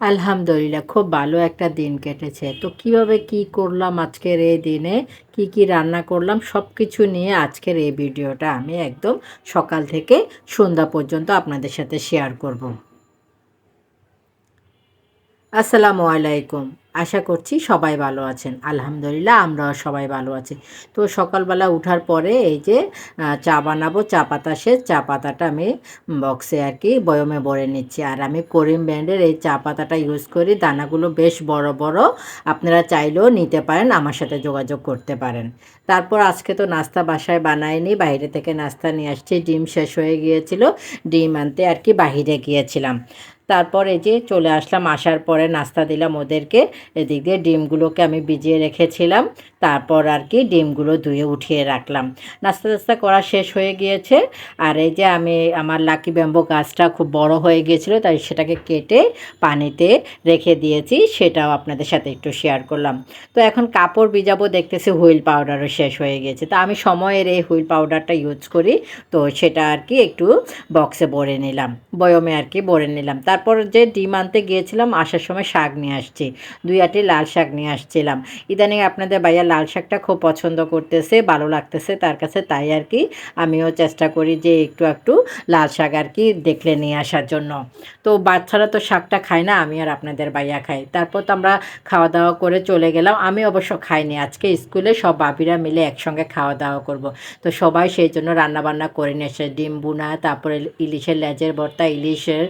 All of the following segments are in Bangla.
আলহামদুলিল্লাহ, খুব ভালো একটা দিন কেটেছে। তো কীভাবে কি করলাম আজকের এই দিনে? কি কি রান্না করলাম? সব কিছু নিয়ে আজকের এই ভিডিওটা আমি একদম সকাল থেকে সন্ধ্যা পর্যন্ত আপনাদের সাথে শেয়ার করব। আসসালামু আলাইকুম। আশা করছি সবাই ভালো আছেন। আলহামদুলিল্লাহ, আমরাও সবাই ভালো আছি। তো সকালবেলা উঠার পরে এই যে চা বানাবো, চা পাতা শেষ চা পাতাটা আমি বক্সে আর কি বয়মে ভরে নিচ্ছি। আর আমি করিম ব্র্যান্ডের এই চা পাতাটা ইউজ করি। দানাগুলো বেশ বড় বড়। আপনারা চাইলেও নিতে পারেন, আমার সাথে যোগাযোগ করতে পারেন। তারপর আজকে তো নাস্তা বাসায় বানায়নি বাইরে থেকে নাস্তা নিয়ে আসছি। ডিম শেষ হয়ে গিয়েছিল, ডিম আনতে আর কি বাহিরে গিয়েছিলাম। তারপর এই যে চলে আসলাম, আসার পরে নাস্তা দিলাম ওদেরকে। এদিক দিয়ে ডিমগুলোকে আমি ভিজিয়ে রেখেছিলাম। তারপর আর কি ডিমগুলো ধুয়ে উঠিয়ে রাখলাম। নাস্তা টাস্তা করা শেষ হয়ে গিয়েছে। আর এই যে আমি, আমার লাকি ব্যাম্বো গাছটা খুব বড় হয়ে গিয়েছিল, তাই সেটাকে কেটে পানিতে রেখে দিয়েছি। সেটাও আপনাদের সাথে একটু শেয়ার করলাম। তো এখন কাপড় ভিজাবো, দেখতেছি হুইল পাউডারও শেষ হয়ে গিয়েছে। তো আমি সময়ের এই হুইল পাউডারটা ইউজ করি। তো সেটা আর কি একটু বক্সে ভরে নিলাম। বয়মে আর কি ভরে নিলাম। তারপর যে ডিম আনতে গিয়েছিলাম, আসার সময় শাক নিয়ে আসছি। দুই আটি লাল শাক নিয়ে আসছিলাম। ইদানিং আপনাদের ভাইয়া লাল শাকটা খুব পছন্দ করতেছে, ভালো লাগতেছে তার কাছে, তাই আর কি আমিও চেষ্টা করি যে একটু একটু লাল শাক আর কি দেখলে নিয়ে আসার জন্য। তো বাচ্চারা তো শাকটা খায় না, আমি আর আপনাদের ভাইয়া খাই। তারপর তো আমরা খাওয়া দাওয়া করে চলে গেলাম। আমি অবশ্য খাইনি, আজকে স্কুলে সব বাপিরা মিলে একসঙ্গে খাওয়া দাওয়া করব। তো সবাই সেই জন্য রান্নাবান্না করে নিয়ে এসে ডিম বুনা তারপরে ইলিশের লেজের ভর্তা, ইলিশের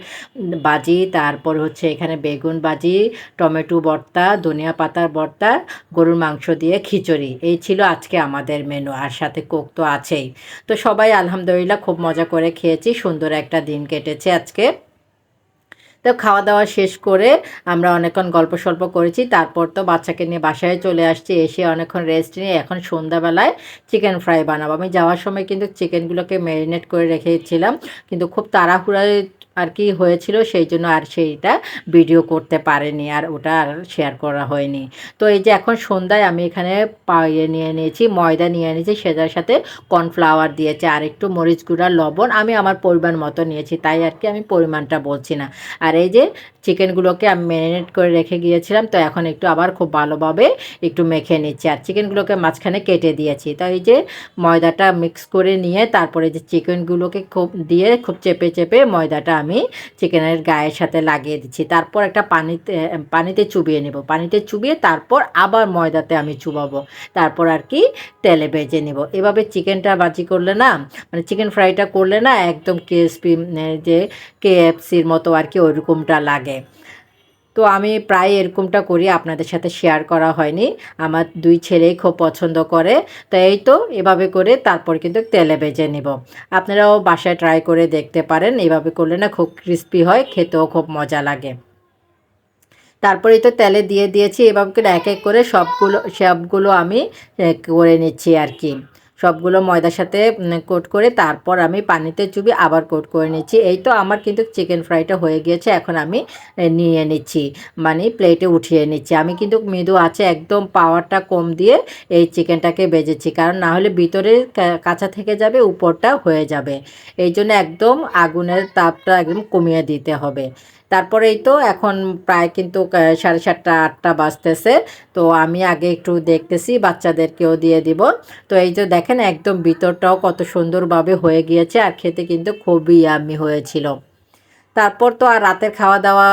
বাজি তারপর হচ্ছে এখানে বেগুন বাজি টমেটো ভর্তা, ধনিয়া পাতার ভর্তা, গরুর মাংস দিয়ে খিচুড়ি। এই ছিল আজকে আমাদের মেনু আর সাথে কোক তো আছেই। তো সবাই আলহামদুলিল্লাহ খুব মজা করে খেয়েছি, সুন্দর একটা দিন কেটেছে আজকে। তো খাওয়া দাওয়া শেষ করে আমরা অনেকক্ষণ গল্প সল্প করেছি, তারপর তো বাচ্চাকে নিয়ে বাসায় চলে আসছি, এসে অনেকক্ষণ রেস্ট নিয়ে এখন সন্ধ্যাবেলায় চিকেন ফ্রাই বানাবো। আমি যাওয়ার সময় কিন্তু চিকেনগুলোকে ম্যারিনেট করে রেখেছিলাম, কিন্তু খুব তাড়াহুড়ায় আর কি হয়েছিল সেই জন্য আর সেইটা ভিডিও করতে পারেনি আর ওটা আর শেয়ার করা হয়নি। তো এই যে এখন সন্ধ্যায় আমি এখানে পাইয়ে নিয়ে নিয়েছি, ময়দা নিয়ে নিয়েছি, সেটার সাথে কর্নফ্লাওয়ার দিয়েছি আর একটু মরিচ গুঁড়া, লবণ আমি আমার পরিমাণ মতো নিয়েছি, তাই আর কি আমি পরিমাণটা বলছি না। আর এই যে চিকেনগুলোকে আমি ম্যারিনেট করে রেখে গিয়েছিলাম, তো এখন একটু আবার খুব ভালোভাবে একটু মেখে নিচ্ছি আর চিকেনগুলোকে মাঝখানে কেটে দিয়েছি। তো এই যে ময়দাটা মিক্স করে নিয়ে তারপরে যে চিকেনগুলোকে খুব দিয়ে খুব চেপে চেপে ময়দাটা আমি চিকেনের গায়ের সাথে লাগিয়ে দিচ্ছি। তারপর একটা পানিতে পানিতে চুবিয়ে নেব। পানিতে চুবিয়ে তারপর আবার ময়দাতে আমি চুবাবো। তারপর আর কি তেলে ভেজে নেব। এভাবে চিকেনটা বাজি করলে না মানে চিকেন ফ্রাইটা করলে না একদম ক্রিসপি যে কেএফসির মতো আর কি ওইরকমটা লাগে। তো আমি প্রায় এরকমটা করি, আপনাদের সাথে শেয়ার করা হয়নি। আমার দুই ছেলেই খুব পছন্দ করে, তো এই তো এভাবে করে তারপর কিন্তু তেলে ভেজে নিব। আপনারাও বাসায় ট্রাই করে দেখতে পারেন, এভাবে করলে না খুব ক্রিস্পি হয়, খেতেও খুব মজা লাগে। তারপরে তো তেলে দিয়ে দিয়েছি, এভাবে করে এক এক করে সবগুলো সবগুলো আমি করে নিচ্ছি আর কি। সবগুলো ময়দার সাথে কোট করে তারপর আমি পানিতে চুবি আবার কোট করে নিচ্ছি। এই তো আমার কিন্তু চিকেন ফ্রাইটা হয়ে গিয়েছে, এখন আমি নিয়ে নিচ্ছি। মানে প্লেটে উঠিয়ে নিচ্ছি। আমি কিন্তু মৃদু আছে, একদম পাওয়ারটা কম দিয়ে এই চিকেনটাকে বেজেছি। কারণ না হলে ভিতরে কাঁচা থেকে যাবে, উপরটা হয়ে যাবে। এই জন্য একদম আগুনের তাপটা একদম কমিয়ে দিতে হবে। তারপরে এই তো এখন প্রায় কিন্তু সাড়ে সাতটা, আটটা বাজতেছে। তো আমি আগে একটু দেখতেছি, বাচ্চাদেরকেও দিয়ে দিব। তো এই যে দেখেন, একদম ভিতরটাও কত সুন্দরভাবে হয়ে গিয়েছে আর খেতে কিন্তু খুবই আমি হয়েছিল। তারপর তো আর রাতের খাওয়া দাওয়া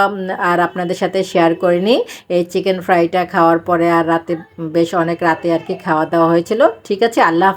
আর আপনাদের সাথে শেয়ার করিনি। এই চিকেন ফ্রাইটা খাওয়ার পরে আর রাতে, বেশ অনেক রাতে আর কি খাওয়া দাওয়া হয়েছিল। ঠিক আছে, আল্লাহ